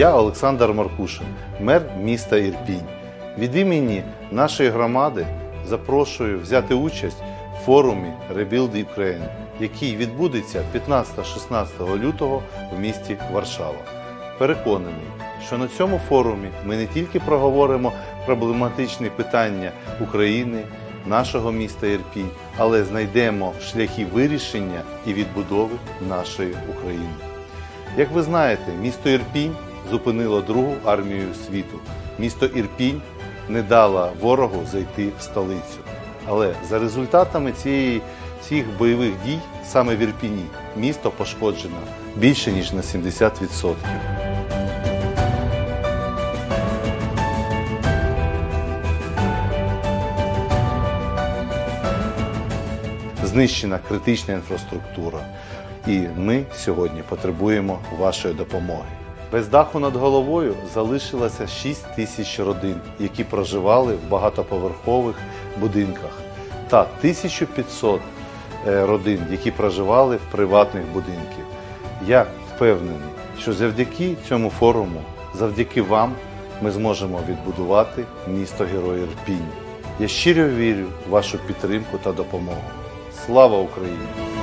Я Олександр Маркушин, мер міста Ірпінь. Від імені нашої громади запрошую взяти участь в форумі Rebuild Ukraine, який відбудеться 15-16 лютого в місті Варшава. Переконаний, що на цьому форумі ми не тільки проговоримо проблематичні питання України, нашого міста Ірпінь, але знайдемо шляхи вирішення і відбудови нашої України. Як ви знаєте, місто Ірпінь зупинило Другу армію світу. Місто Ірпінь не дало ворогу зайти в столицю. Але за результатами цієї, цих бойових дій саме в Ірпіні місто пошкоджено більше ніж на 70%. Знищена критична інфраструктура. І ми сьогодні потребуємо вашої допомоги. Без даху над головою залишилося 6 тисяч родин, які проживали в багатоповерхових будинках, та 1500 е, родин, які проживали в приватних будинках. Я впевнений, що завдяки цьому форуму, завдяки вам, ми зможемо відбудувати місто Герой Ірпінь. Я щиро вірю в вашу підтримку та допомогу. Слава Україні!